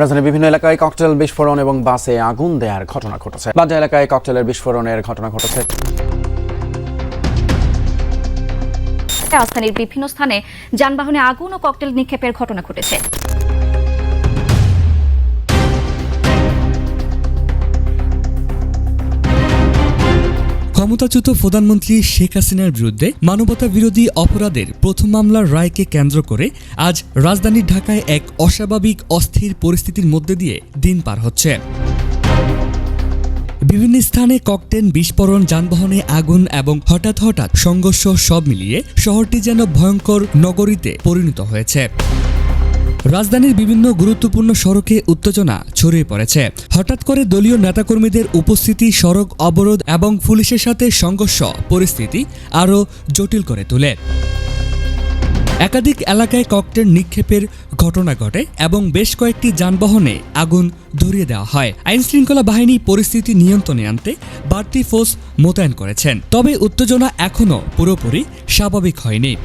রাজধানীর বিভিন্ন এলাকায় ককটেল বিস্ফোরণ এবং বাসে আগুন দেওয়ার ঘটনা ঘটেছে। বাজার এলাকায় ককটেলের বিস্ফোরণের ঘটনা ঘটেছে। রাজধানীর বিভিন্ন স্থানে যানবাহনে আগুন ও ককটেল নিক্ষেপের ঘটনা ঘটেছে। ক্ষমতাচ্যুত প্রধানমন্ত্রী শেখ হাসিনার বিরুদ্ধে মানবতা বিরোধী অপরাধের প্রথম মামলার রায়কে কেন্দ্র করে আজ রাজধানীর ঢাকায় এক অস্বাভাবিক, অস্থির পরিস্থিতির মধ্যে দিয়ে দিন পার হচ্ছে। বিভিন্ন স্থানে ককটেন বিস্ফোরণ, যানবাহনে আগুন এবং হঠাৎ হঠাৎ সংঘর্ষ সব মিলিয়ে শহরটি যেন ভয়ঙ্কর নগরীতে পরিণত হয়েছে। রাজধানীর বিভিন্ন গুরুত্বপূর্ণ সড়কে উত্তেজনা ছড়িয়ে পড়েছে। হঠাৎ করে দলীয় নেতাকর্মীদের উপস্থিতি, সড়ক অবরোধ এবং পুলিশের সাথে সংঘর্ষ, পরিস্থিতি আরও জটিল করে তোলে। একাধিক এলাকায় ককটেল নিক্ষেপের ঘটনা ঘটে এবং বেশ কয়েকটি যানবাহনে আগুন ধরিয়ে দেওয়া হয়। আইন শৃঙ্খলা বাহিনী পরিস্থিতি নিয়ন্ত্রণে আনতে বাড়তি ফোর্স মোতায়েন করেছেন। তবে উত্তেজনা এখনও পুরোপুরি স্বাভাবিক হয়নি।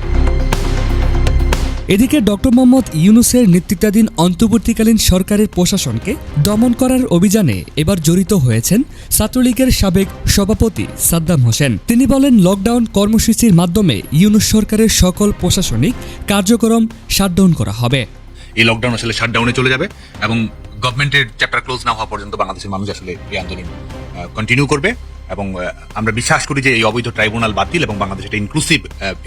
এদিকে ডক্টর মোহাম্মদ ইউনুসের নেতৃত্বাধীন অন্তর্বর্তীকালীন সরকারের প্রশাসনকে দমন করার অভিযানে এবার জড়িত হয়েছেন ছাত্রলীগের সাবেক সভাপতি সাদ্দাম হোসেন। তিনি বলেন, লকডাউন কর্মসূচির মাধ্যমে ইউনুস সরকারের সকল প্রশাসনিক কার্যক্রম শাটডাউন করা হবে। এই লকডাউন আসলে শাটডাউনে চলে যাবে এবং গভর্নমেন্টের চ্যাপ্টার ক্লোজ না হওয়া পর্যন্ত বাংলাদেশের মানুষ আসলে এই আন্দোলন কন্টিনিউ করবে। এবং আমরা বিশ্বাস করি যে এই অবৈধ ট্রাইব্যুনাল বাতিল এবং বাংলাদেশ একটা ইনক্লুসিভ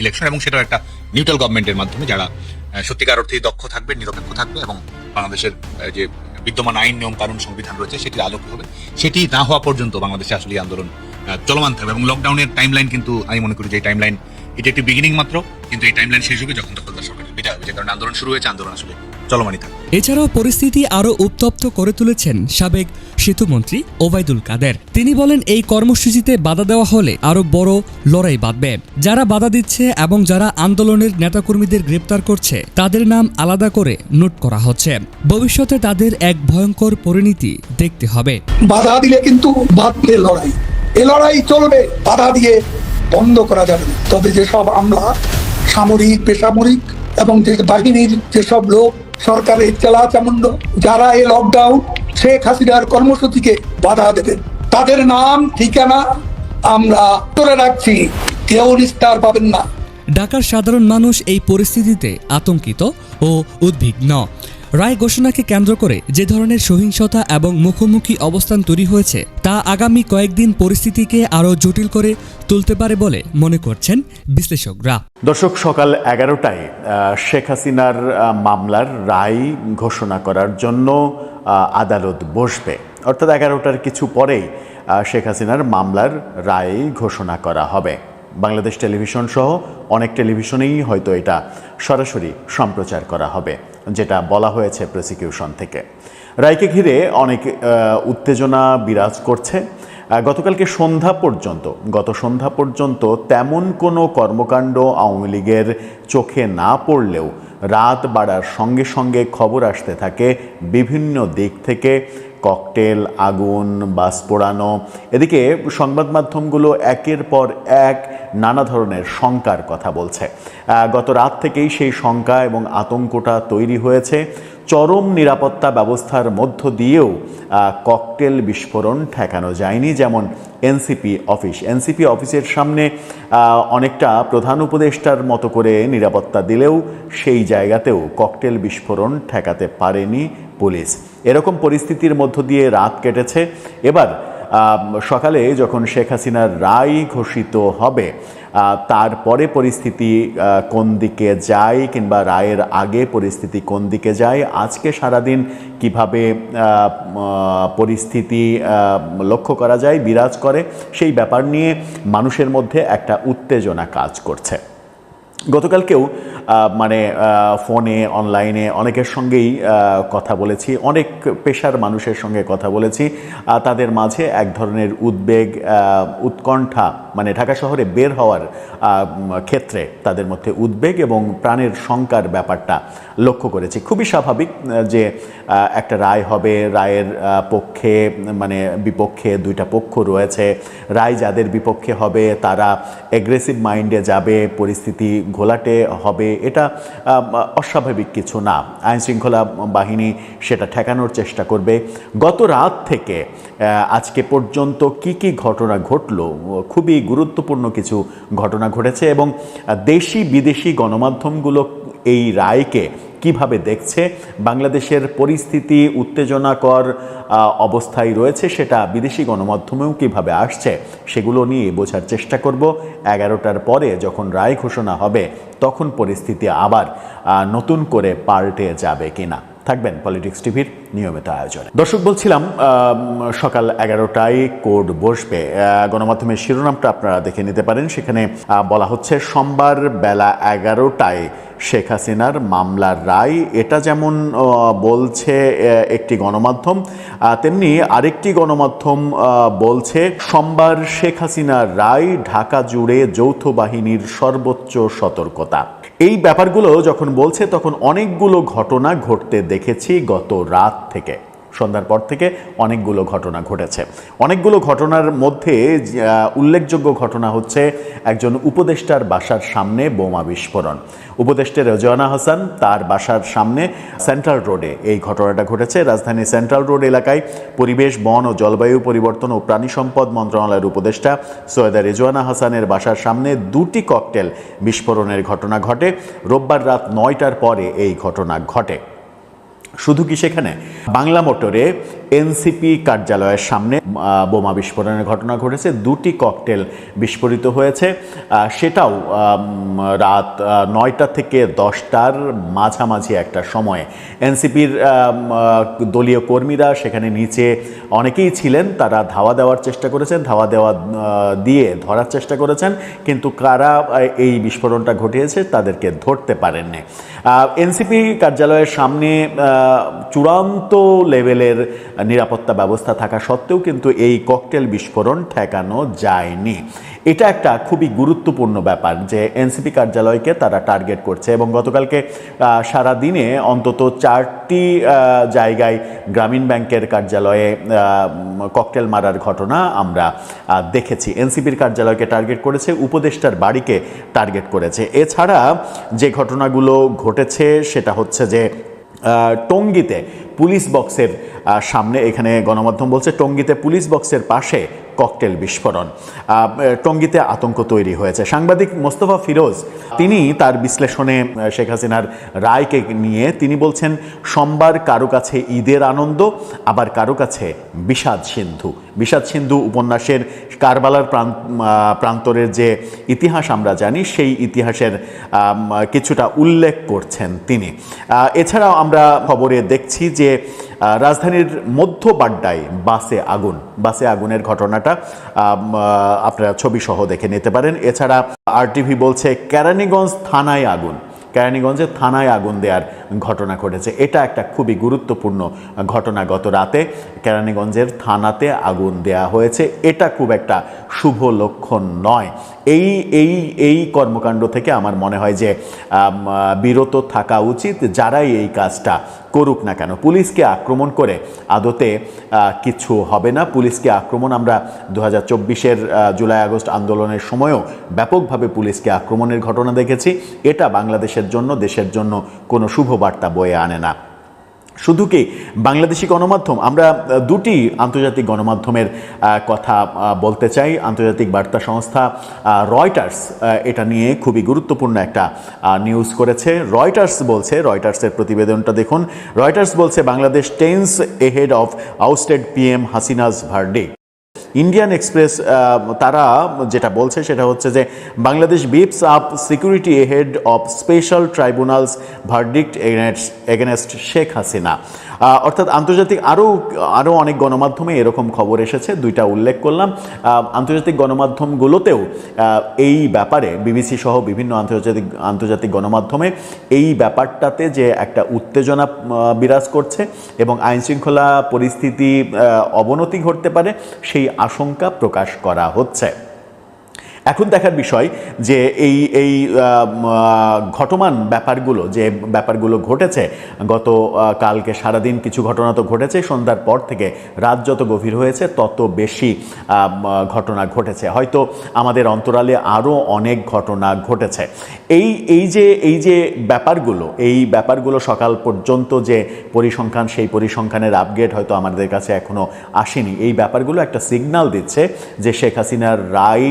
ইলেকশন এবং সেটা একটা নিউট্রাল গভর্নমেন্টের মাধ্যমে যারা সত্যিকার অর্থে দক্ষ থাকবে, নিরপেক্ষ থাকবে এবং বাংলাদেশের যে বিদ্যমান আইন, নিয়ম, কানুন, সংবিধান রয়েছে সেটির আলোকে হবে। সেটি না হওয়া পর্যন্ত বাংলাদেশে আসলে আন্দোলন চলমান থাকবে এবং লকডাউনের টাইমলাইন কিন্তু আমি মনে করি যে এই টাইমলাইন এটা একটি বিগিনিং মাত্র, কিন্তু এই টাইমলাইন শেষ হবে যখন দখলদার সরকার বিদায় হবে। যে কারণে আন্দোলন শুরু হয়েছে, আন্দোলন আসলে চলমানই থাকবে এছাড়াও পরিস্থিতি আরও উত্তপ্ত করে তুলেছেন সাবেক সেতুমন্ত্রী ওবায়দুল কাদের। তিনি বলেন এই কর্মসূচিতে বাধা দেওয়া হলে আরও বড় লড়াই বাঁধবে। যারা বাধা দিচ্ছে এবং যারা আন্দোলনের নেতাকর্মীদের গ্রেপ্তার করছে তাদের নাম আলাদা করে নোট করা হচ্ছে। ভবিষ্যতে তাদের এক ভয়ঙ্কর পরিণতি দেখতে হবে। বাধা দিলে কিন্তু বাঁধবে লড়াই। এ লড়াই চলবে বাধা দিয়ে বন্ধ করা যাবে তবে যেসব আমলা সামরিক বেসামরিক এবং যে বাহিনীর যেসব লোক সরকারের চেলা চামুন্ড যারা এই লকডাউন শেখ হাসিনার কর্মসূচিকে বাধা দেবেন। তাদের নাম, ঠিকানা আমরা ধরে রাখছি। কেউ নিস্তার পাবেন না। ঢাকার সাধারণ মানুষ এই পরিস্থিতিতে আতঙ্কিত ও উদ্বিগ্ন। রায় ঘোষণাকে কেন্দ্র করে যে ধরনের সহিংসতা এবং মুখোমুখি অবস্থান তৈরি হয়েছে, তা আগামী কয়েকদিন পরিস্থিতিকে আরও জটিল করে তুলতে পারে বলে মনে করছেন বিশ্লেষকরা। দর্শক, সকাল এগারোটায় শেখ হাসিনার মামলার রায় ঘোষণা করার জন্য আদালত বসবে। অর্থাৎ এগারোটার কিছু পরেই শেখ হাসিনার মামলার রায় ঘোষণা করা হবে। বাংলাদেশ টেলিভিশন সহ অনেক টেলিভিশনেই হয়তো এটা সরাসরি সম্প্রচার করা হবে। যেটা বলা হয়েছে প্রসিকিউশন থেকে। রায়কে ঘিরে অনেক উত্তেজনা বিরাজ করছে। গতকালকে সন্ধ্যা পর্যন্ত, গত সন্ধ্যা পর্যন্ত তেমন কোনো কর্মকাণ্ড আওয়ামী লীগের চোখে না পড়লেও রাত বাড়ার সঙ্গে সঙ্গে খবর আসতে থাকে বিভিন্ন দিক থেকে। ককটেল আগুন, বাস পোড়ানো, এদিকে সংবাদ মাধ্যমগুলো একের পর এক নানা ধরনের শঙ্কার কথা বলছে। গত রাত থেকেই সেই শঙ্কা এবং আতঙ্কটা তৈরি হয়েছে। চরম নিরাপত্তা ব্যবস্থার মধ্য দিয়েও ককটেল বিস্ফোরণ ঠেকানো যায়নি, যেমন এনসিপি অফিস। এনসিপি অফিসের সামনে অনেকটা প্রধান উপদেষ্টার মতো করে নিরাপত্তা দিলেও সেই জায়গাতেও ককটেল বিস্ফোরণ ঠেকাতে পারেনি পুলিশ। এরকম পরিস্থিতির মধ্য দিয়ে রাত কেটেছে। এবার সকালে যখন শেখ হাসিনার রায় ঘোষিত হবে তারপরে পরিস্থিতি কোন দিকে যায় কিংবা রায়ের আগে পরিস্থিতি কোন দিকে যায়, আজকে সারাদিন কীভাবে পরিস্থিতি লক্ষ্য করা যায়, বিরাজ করে, সেই ব্যাপার নিয়ে মানুষের মধ্যে একটা উত্তেজনা কাজ করছে। গতকালকেও মানে ফোনে, অনলাইনে অনেকের সঙ্গেই কথা বলেছি। অনেক পেশার মানুষের সঙ্গে কথা বলেছি। তাদের মাঝে এক ধরনের উদ্বেগ উৎকণ্ঠা মানে ঢাকা শহরে বের হওয়ার ক্ষেত্রে তাদের মধ্যে উদ্বেগ এবং প্রাণের শঙ্কার ব্যাপারটা লক্ষ্য করেছি। খুবই স্বাভাবিক যে একটা রায় হবে, রায়ের পক্ষে মানে বিপক্ষে দুইটা পক্ষ রয়েছে। রায় যাদের বিপক্ষে হবে, তারা এগ্রেসিভ মাইন্ডে যাবে, পরিস্থিতি ঘোলাটে হবে, এটা অস্বাভাবিক কিছু না। আইনশৃঙ্খলা বাহিনী সেটা ঠেকানোর চেষ্টা করবে। গত রাত থেকে আজকে পর্যন্ত কি কি ঘটনা ঘটল, খুবই গুরুত্বপূর্ণ কিছু ঘটনা ঘটেছে এবং দেশি বিদেশি গণমাধ্যমগুলো এই রায়কে কীভাবে দেখছে? বাংলাদেশের পরিস্থিতি উত্তেজনাকর অবস্থায় রয়েছে সেটা বিদেশি গণমাধ্যমেও কীভাবে আসছে সেগুলো নিয়ে বোঝার চেষ্টা করব। এগারোটার পরে যখন রায় ঘোষণা হবে, তখন পরিস্থিতি আবার নতুন করে পাল্টে যাবে কিনা। থাকবেন পলিটিক্স টিভির নিয়মিত আয়োজনে। দর্শক, বলছিলাম সকাল এগারোটায় কোড বসবে। গণমাধ্যমের শিরোনামটা আপনারা দেখে নিতে পারেন। সেখানে বলা হচ্ছে, সোমবার বেলা এগারোটায় শেখ হাসিনার মামলার রায়। এটা যেমন বলছে একটি গণমাধ্যম তেমনি আরেকটি গণমাধ্যম বলছে, সোমবার শেখ হাসিনার রায় ঢাকা জুড়ে যৌথ বাহিনীর সর্বোচ্চ সতর্কতা। এই ব্যাপারগুলো যখন বলছে তখন অনেকগুলো ঘটনা ঘটতে দেখেছি গত রাত থেকে। সন্ধ্যার পর থেকে অনেকগুলো ঘটনা ঘটেছে। অনেকগুলো ঘটনার মধ্যে উল্লেখযোগ্য ঘটনা হচ্ছে একজন উপদেষ্টার বাসার সামনে বোমা বিস্ফোরণ। উপদেষ্টা রেজওয়ানা হাসান তার বাসার সামনে সেন্ট্রাল রোডে এই ঘটনাটা ঘটেছে। রাজধানী সেন্ট্রাল রোড এলাকায় পরিবেশ, বন ও জলবায়ু পরিবর্তন ও প্রাণী সম্পদ মন্ত্রণালয়ের উপদেষ্টা সৈয়দা রেজওয়ানা হাসানের বাসার সামনে দুটি ককটেল বিস্ফোরণের ঘটনা ঘটে। রোববার রাত নয়টার পরে এই ঘটনা ঘটে। শুধু কি সেখানে? বাংলা মোটরে এনসিপি কার্যালয়ের সামনে বোমা বিস্ফোরণের ঘটনা ঘটেছে। দুটি ককটেল বিস্ফোরিত হয়েছে। সেটাও রাত নয়টা থেকে দশটার মাঝামাঝি একটা সময়ে এনসিপির দলীয় কর্মীরা সেখানে নিচে অনেকেই ছিলেন। তারা ধাওয়া দেওয়ার চেষ্টা করেছেন, ধাওয়া দেওয়া দিয়ে ধরার চেষ্টা করেছেন। কিন্তু কারা এই বিস্ফোরণটা ঘটিয়েছে, তাদেরকে ধরতে পারেননি। এনসিপি কার্যালয়ের সামনে চূড়ান্ত লেভেলের নিরাপত্তা ব্যবস্থা থাকা সত্ত্বেও কিন্তু এই ককটেল বিস্ফোরণ ঠেকানো যায়নি। এটা একটা খুবই গুরুত্বপূর্ণ ব্যাপার যে এনসিপি কার্যালয়কে তারা টার্গেট করছে এবং গতকালকে সারা দিনে অন্তত চারটি জায়গায় গ্রামীণ ব্যাংকের কার্যালয়ে ককটেল মারার ঘটনা আমরা দেখেছি। এনসিপির কার্যালয়কে টার্গেট করেছে, উপদেষ্টার বাড়িকে টার্গেট করেছে। এছাড়া যে ঘটনাগুলো ঘটেছে সেটা হচ্ছে যে টঙ্গীতে পুলিশ বক্সের সামনে এখানে গণমাধ্যম বলছে টঙ্গিতে পুলিশ বক্সের পাশে ককটেল বিস্ফোরণ। টঙ্গীতে আতঙ্ক তৈরি হয়েছে। সাংবাদিক মোস্তফা ফিরোজ, তিনি তার বিশ্লেষণে শেখ হাসিনার রায়কে নিয়ে তিনি বলছেন, সোমবার কারও কাছে ঈদের আনন্দ, আবার কারও কাছে বিষাদ সিন্ধু। বিষাদ সিন্ধু উপন্যাসের কারবালার প্রান্ত প্রান্তরের যে ইতিহাস আমরা জানি, সেই ইতিহাসের কিছুটা উল্লেখ করছেন তিনি। এছাড়াও আমরা খবরে দেখছি যে রাজধানীর মধ্য বাড্ডায় বাসে আগুন, বাসে আগুনের ঘটনাটা আপনারা ছবি সহ দেখে নিতে পারেন। এছাড়া আরটিভি বলছে, কেরানীগঞ্জ থানায় আগুন। কেরানীগঞ্জে থানায় আগুন দেওয়ার ঘটনা ঘটেছে। এটা একটা খুবই গুরুত্বপূর্ণ ঘটনা গত রাতে। কেরানীগঞ্জের থানাতে আগুন দেয়া হয়েছে। এটা খুব একটা শুভ লক্ষণ নয়। এই এই এই কর্মকাণ্ড থেকে আমার মনে হয় যে বিরত থাকা উচিত। যারাই এই কাজটা করুক না কেন, পুলিশকে আক্রমণ করে আদতে কিছু হবে না। পুলিশকে আক্রমণ আমরা দু হাজার চব্বিশের জুলাই আগস্ট আন্দোলনের সময়ও ব্যাপকভাবে পুলিশকে আক্রমণের ঘটনা দেখেছি। এটা বাংলাদেশের জন্য, দেশের জন্য কোনো শুভ বার্তা বয়ে আনে না। শুধু কি বাংলাদেশি গণমাধ্যম? আমরা দুটি আন্তর্জাতিক গণমাধ্যমের কথা বলতে চাই। আন্তর্জাতিক বার্তা সংস্থা রয়টার্স এটা নিয়ে খুবই গুরুত্বপূর্ণ একটা নিউজ করেছে। রয়টার্স বলছে, রয়টার্সের প্রতিবেদনটা দেখুন। রয়টার্স বলছে, Bangladesh tense ahead of ousted PM Hasina's verdict Indian Express তারা যেটা বলছে সেটা হচ্ছে যে Bangladesh beefs up security head of special tribunals verdict against Sheikh Hasina অর্থাৎ আন্তর্জাতিক আরও আরও অনেক গণমাধ্যমে এরকম খবর এসেছে, দুইটা উল্লেখ করলাম। আন্তর্জাতিক গণমাধ্যমগুলোতেও এই ব্যাপারে বিবিসি সহ বিভিন্ন আন্তর্জাতিক আন্তর্জাতিক গণমাধ্যমে এই ব্যাপারটাতে যে একটা উত্তেজনা বিরাজ করছে এবং আইনশৃঙ্খলা পরিস্থিতি অবনতি ঘটতে পারে, সেই আশঙ্কা প্রকাশ করা হচ্ছে। এখন দেখার বিষয় যে এই এই ঘটমান ব্যাপারগুলো, যে ব্যাপারগুলো ঘটেছে, গত কালকে সারাদিন কিছু ঘটনা তো ঘটেছে, সন্ধ্যার পর থেকে রাত যত গভীর হয়েছে, তত বেশি ঘটনা ঘটেছে। হয়তো আমাদের অন্তরালে আরও অনেক ঘটনা ঘটেছে। এই এই যে এই যে ব্যাপারগুলো, এই ব্যাপারগুলো সকাল পর্যন্ত যে পরিসংখ্যান, সেই পরিসংখ্যানের আপগ্রেড হয়তো আমাদের কাছে এখনও আসেনি। এই ব্যাপারগুলো একটা সিগন্যাল দিচ্ছে যে শেখ হাসিনার রায়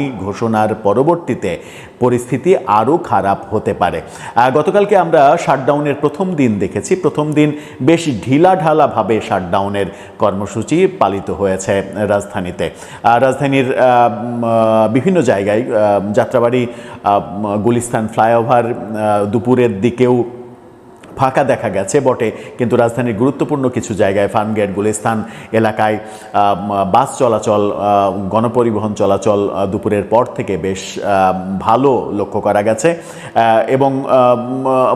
ঘোষণার পরবর্তীতে পরিস্থিতি আরও খারাপ হতে পারে। গতকালকে আমরা শাটডাউনের প্রথম দিন দেখেছি। প্রথম দিন বেশ ঢিলাঢালাভাবে শাটডাউনের কর্মসূচি পালিত হয়েছে রাজধানীতে। রাজধানীর বিভিন্ন জায়গায় যাত্রাবাড়ি গুলিস্তান ফ্লাইওভার দুপুরের দিকেও ফাঁকা দেখা গেছে বটে, কিন্তু রাজধানীর গুরুত্বপূর্ণ কিছু জায়গায় ফার্মগেট গুলিস্তান এলাকায় বাস চলাচল গণপরিবহন চলাচল দুপুরের পর থেকে বেশ ভালো লক্ষ্য করা গেছে। এবং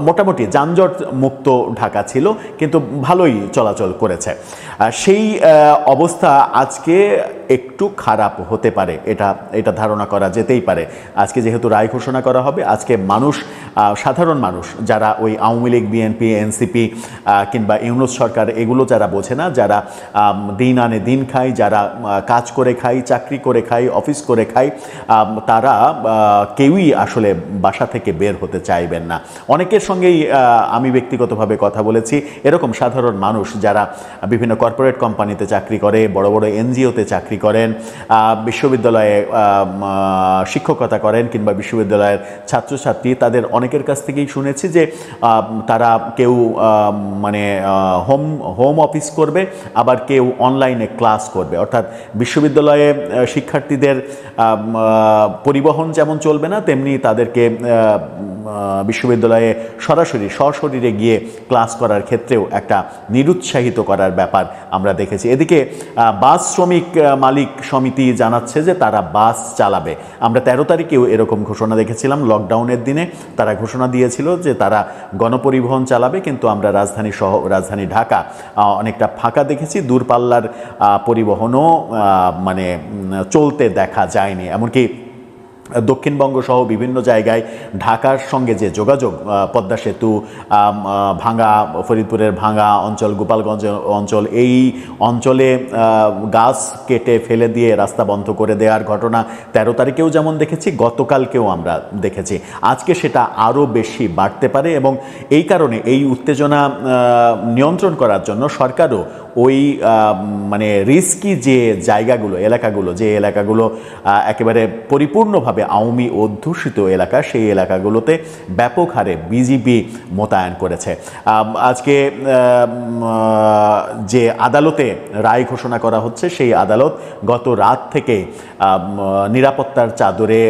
মোটামুটি যানজট মুক্ত ঢাকা ছিল, কিন্তু ভালোই চলাচল করেছে। সেই অবস্থা আজকে একটু খারাপ হতে পারে। এটা এটা ধারণা করা যেতেই পারে। আজকে যেহেতু রায় ঘোষণা করা হবে, আজকে মানুষ সাধারণ মানুষ যারা ওই আওয়ামী লীগ, বিএনপি, এনসিপি কিংবা ইউনুস সরকার, এগুলো যারা বোঝে না, যারা দিন আনে দিন খায়, যারা কাজ করে খায়, চাকরি করে খায়, অফিস করে খায় তারা কেউই আসলে বাসা থেকে বের হতে চাইবেন না। অনেকের সঙ্গেই আমি ব্যক্তিগতভাবে কথা বলেছি। এরকম সাধারণ মানুষ যারা বিভিন্ন কর্পোরেট কোম্পানিতে চাকরি করে, বড় বড় এনজিওতে চাকরি করেন বিশ্ববিদ্যালয়ে শিক্ষকতা করেন কিংবা বিশ্ববিদ্যালয়ের ছাত্রছাত্রী। তাদের অনেকের কাছ থেকেই শুনেছি যে তারা কেউ মানে হোম হোম অফিস করবে, আবার কেউ অনলাইনে ক্লাস করবে। অর্থাৎ বিশ্ববিদ্যালয়ে শিক্ষার্থীদের পরিবহন যেমন চলবে না, তেমনি তাদেরকে বিশ্ববিদ্যালয়ে সরাসরি সশরীরে গিয়ে ক্লাস করার ক্ষেত্রেও একটা নিরুৎসাহিত করার ব্যাপার আমরা দেখেছি। এদিকে বাস শ্রমিক মালিক সমিতি জানাচ্ছে যে তারা বাস চালাবে। আমরা তেরো তারিখেও এরকম ঘোষণা দেখেছিলাম। লকডাউনের দিনে তারা ঘোষণা দিয়েছিল যে তারা গণপরিবহন চালাবে, কিন্তু আমরা রাজধানী সহ, রাজধানী ঢাকা অনেকটা ফাঁকা দেখেছি। দূরপাল্লার পরিবহনও মানে চলতে দেখা যায়নি। এমনকি দক্ষিণবঙ্গ সহ বিভিন্ন জায়গায় ঢাকার সঙ্গে যে যোগাযোগ পদ্মা সেতু ভাঙ্গা, ফরিদপুরের ভাঙ্গা অঞ্চল, গোপালগঞ্জ অঞ্চল, এই অঞ্চলে গাছ কেটে ফেলে দিয়ে রাস্তা বন্ধ করে দেওয়ার ঘটনা তেরো তারিখেও যেমন দেখেছি, গতকালকেও আমরা দেখেছি। আজকে সেটা আরও বেশি বাড়তে পারে এবং এই কারণে এই উত্তেজনা নিয়ন্ত্রণ করার জন্য সরকারও ওই মানে রিস্কি যে জায়গাগুলো এলাকাগুলো যে এলাকাগুলো একেবারে পরিপূর্ণভাবে আওয়ামী অধ্যুষিত এলাকা সেই এলাকাগুলোতে ব্যাপক হারে বিজিবি মোতায়েন করেছে। আজকে যে আদালতে রায় ঘোষণা করা হচ্ছে সেই আদালত গত রাত থেকে নিরাপত্তার চাদরে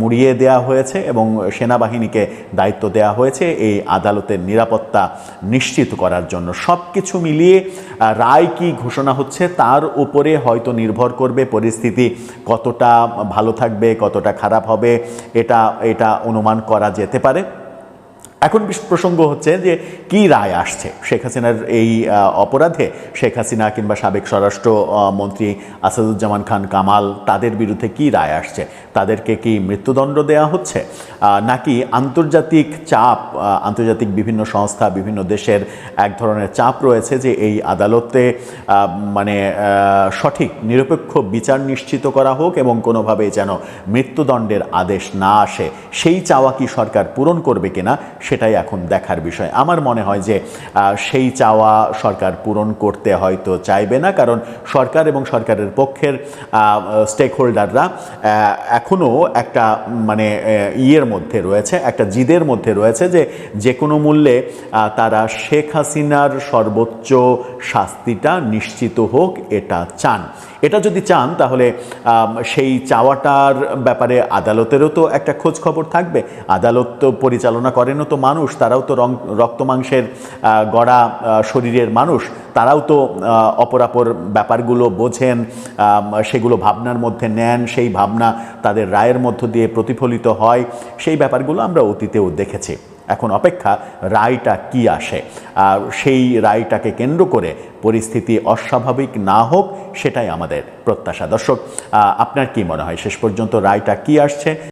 মুড়িয়ে দেওয়া হয়েছে এবং সেনাবাহিনীকে দায়িত্ব দেওয়া হয়েছে এই আদালতের নিরাপত্তা নিশ্চিত করার জন্য। সব কিছু মিলিয়ে আহ, রায় কি ঘোষণা হচ্ছে তার উপরে হয়তো নির্ভর করবে পরিস্থিতি, কতটা ভালো থাকবে, কতটা খারাপ হবে, এটা এটা অনুমান করা যেতে পারে। এখন প্রসঙ্গ হচ্ছে যে কি রায় আসছে? শেখ হাসিনার এই অপরাধে শেখ হাসিনা কিংবা সাবেক স্বরাষ্ট্র মন্ত্রী আসাদুজ্জামান খান কামাল তাদের বিরুদ্ধে কি রায় আসছে? তাদেরকে কি মৃত্যুদণ্ড দেওয়া হচ্ছে? নাকি আন্তর্জাতিক চাপ আন্তর্জাতিক বিভিন্ন সংস্থা, বিভিন্ন দেশের এক ধরনের চাপ রয়েছে যে এই আদালতে মানে সঠিক, নিরপেক্ষ বিচার নিশ্চিত করা হোক এবং কোনোভাবেই যেন মৃত্যুদণ্ডের আদেশ না আসে, সেই চাওয়া কি সরকার পূরণ করবে কিনা সেটাই এখন দেখার বিষয়। আমার মনে হয় যে সেই চাওয়া সরকার পূরণ করতে হয়তো চাইবে না, কারণ সরকার এবং সরকারের পক্ষের স্টেক হোল্ডাররা এখনও একটা মানে ইয়ের মধ্যে রয়েছে, একটা জিদের মধ্যে রয়েছে যে যে কোনো মূল্যে তারা শেখ হাসিনার সর্বোচ্চ শাস্তিটা নিশ্চিত হোক, এটা চান। এটা যদি চান, তাহলে সেই চাওয়াটার ব্যাপারে আদালতেরও তো একটা খোঁজ খবর থাকবে। আদালত তো পরিচালনা করেনও তো মানুষ, তারাও তো রং, রক্ত মাংসের গড়া শরীরের মানুষ। তারাও তো অপরাপর ব্যাপারগুলো বোঝেন সেগুলো ভাবনার মধ্যে নেন, সেই ভাবনা তাদের রায়ের মধ্য দিয়ে প্রতিফলিত হয়। সেই ব্যাপারগুলো আমরা অতীতেও দেখেছি। এখন অপেক্ষা, রায়টা কি আসে? আর সেই রায়টাকে কেন্দ্র করে পরিস্থিতি অস্বাভাবিক না হোক, সেটাই আমাদের প্রত্যাশা। দর্শক আপনার কি মনে হয়? শেষ পর্যন্ত রায়টা কি আসছে?